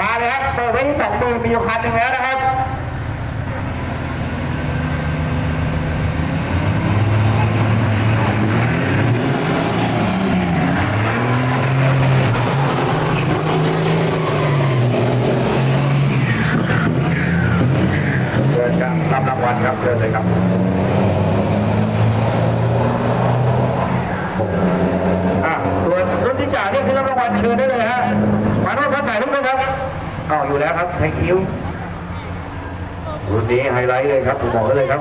มาเลยครับเปิดไว้ที่สองหมื่นมีอยู่คันหนึ่งแล้วนะครับเชิญครับรางวัลครับเชิญเลยครับอะส่วนรุ่นที่จ่ายนี่คือรับรางวัลเชิญได้เลยฮะมาโน้ตครับถ่ายรูปด้วยครับ อ้าวอยู่แล้วครับ thank you รุ่นนี้ไฮไลท์เลยครับผมบอกเลยครับ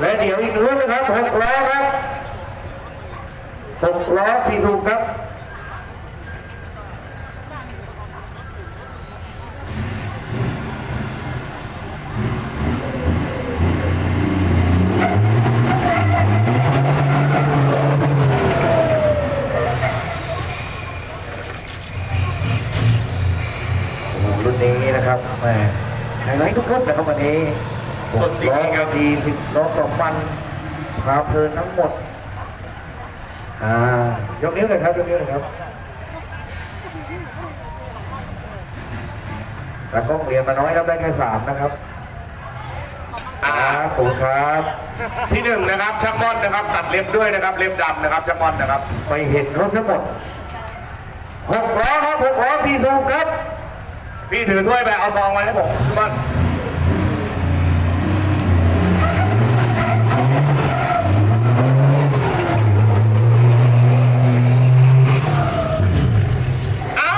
และเดี๋ยวอีกรุ่นนะครับหกล้อครับหกล้อสี่สูบครับ โอ้โหรุ่นนี้นะครับแหมไฮไลท์ทุกรุ่นนะครับวันนี้ สุ ดจริงๆล้อครับดีสิบล้อต่อมันพาเพลินทั้งหมด อ่ายกนิ้วเลยครับยกนิ้วเลยครับแล้วก็เรียนมาน้อยครับได้แค่สามนะครับอ่าขอบคุณครับ ที่หนึ่งนะครับชักมอนนะครับ ตัดเล็บด้วยนะครับ เล็บดำนะครับชักมอนนะครับไปเห็นเขาซะหมดหกล้อครับหกล้อสี่สูบครับ พี่ถือถ้วยไปเอาซองมาให้ผมชักมอน เอา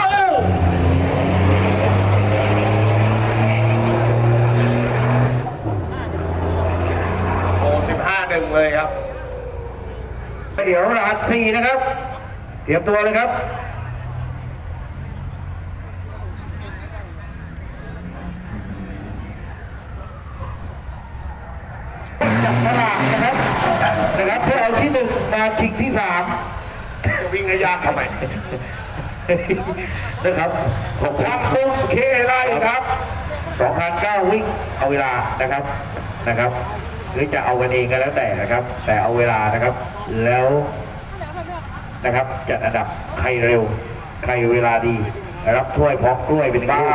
โอ้สิบห้าหนึ่ง เลยครับ เดี๋ยวรหัสสี่นะครับ เตรียมตัวเลยครับจับฉลากนะครับนะครับเพื่อเอาที่หนึ่งมาชิงที่สามจะวิ่งให้ยากทำไมนะครับของชักปุ๊บเคไล่ครับสองคันเก้าวิ่งเอาเวลานะครับนะครับ หรือจะเอากันเองก็แล้วแต่นะครับ แต่เอาเวลานะครับ แล้วนะครับ จัดอันดับใครเร็ว ใครเวลาดี รับถ้วยพร้อมกล้วยเป็นเก้า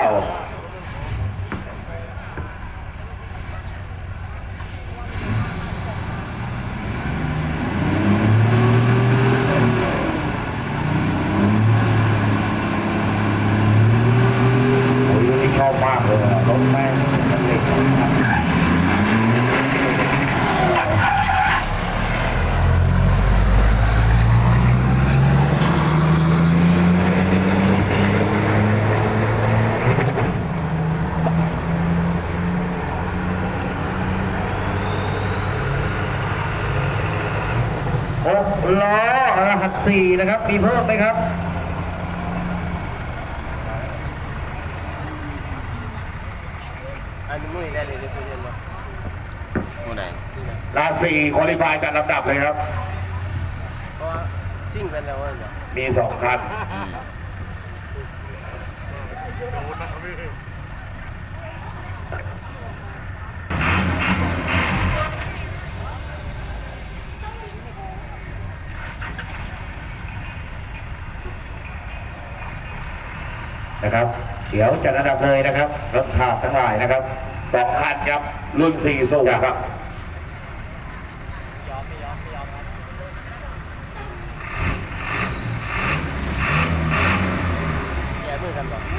โอ้ยรุ่นนี้ชอบมากเลยอะรถแม่งมันเล็กนะครับ หก ล้อรหัสสี่นะครับ มีเพิ่มไหมครับอันนี้มุ้ยได้เลยที่สุดเลยมั้งมุ้ยไหนลาสี่คุริฟายจัดลำดับเลยครับเพราะว่าซิ่งไปแล้วเนาะมีสองคัน นะครับ เดี๋ยวจัดอันดับเลยนะครับรถขาดทั้งหลายนะครับสองคันครับรุ่นสี่สูงครับแกมือกันหรอ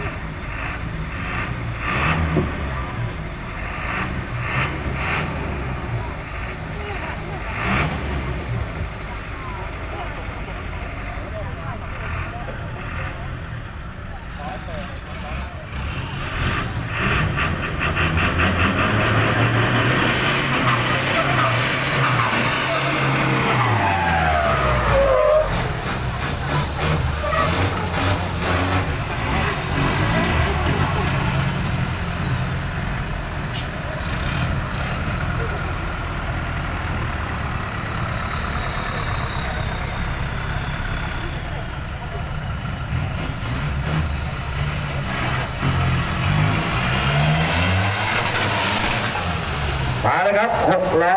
ครับหกล้อ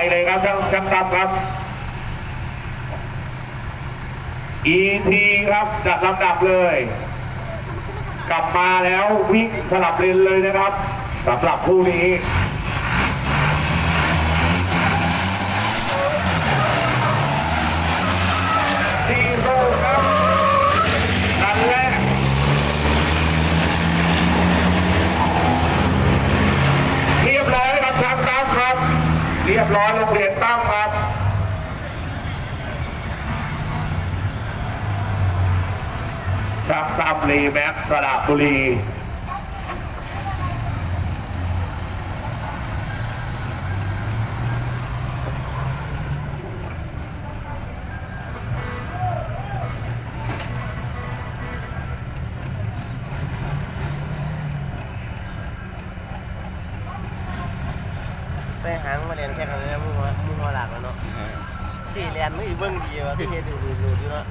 เข้าไปเลยครับช่างช่างตั้มครับ ET ครับจัดลำดับเลย กลับมาแล้ววิ่งสลับเลนเลยนะครับสำหรับคู่นี้ ทีโร่ครับนันแรก เรียบร้อยครับช่างตั้มครับ เร้อยโรงเรียนตั้มครับช่างตั้มรีแม็กซ์สระบุรี ส่หางมาเรียนแค่กันเลยนะมึงว่ามึงว่าหลักแล้วเนาะพี่เรียนมึงอีเบิ้งดีวะพี่เฮ็ดดูดูดูอยู่เนาะ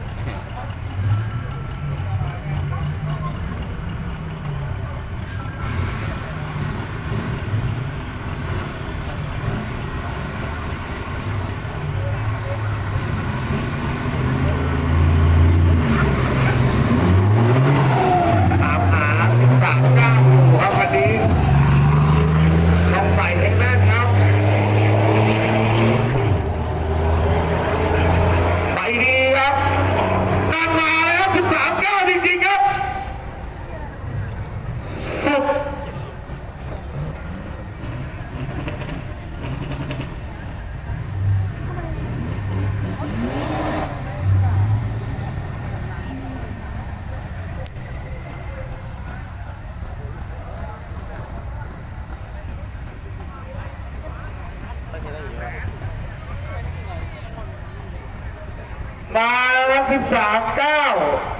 องสิบสามเก้า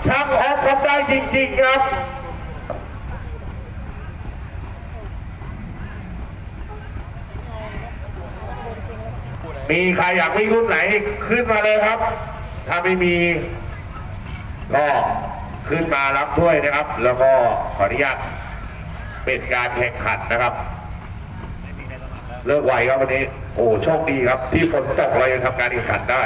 ช่างออฟทำได้จริง ๆ ครับมีใครอยากวิ่งรุ่นไหนขึ้นมาเลยครับ ถ้าไม่มี ก็ขึ้นมารับถ้วยนะครับ แล้วก็ขออนุญาตเป็นการแข่งขันนะครับ เลิกไวครับวันนี้ โอ้โชคดีครับ ที่ฝนตกเรายังทำการแข่งขันได้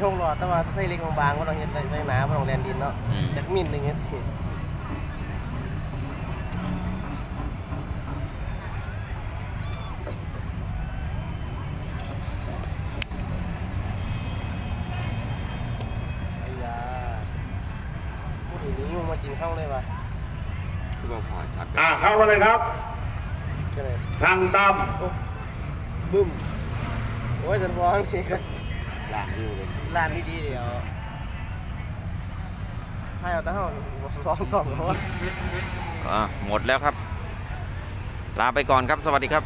เฮ็ดหงหลอดแต่ว่าใส่เล็กบางๆบ่ต้องเฮ็ดใส่หนาบ่ต้องแลนดินเนาะอืมจักมิลหนึงจังซี่ไอ้ยาพูดถึงนี้มึงมากินข้าวเลยว่ะคือว่าพอชัดอะเข้ามาเลยครับ ก็เลยช่างตั้มบึ้มโอ้ยฉันบอกสิกัน ล่างวิวเลยร้านดีๆเดี๋ยวให้เอาแต่เฮาสองสองเพราะว่าอะหมดแล้วครับ ลาไปก่อนครับสวัสดีครับ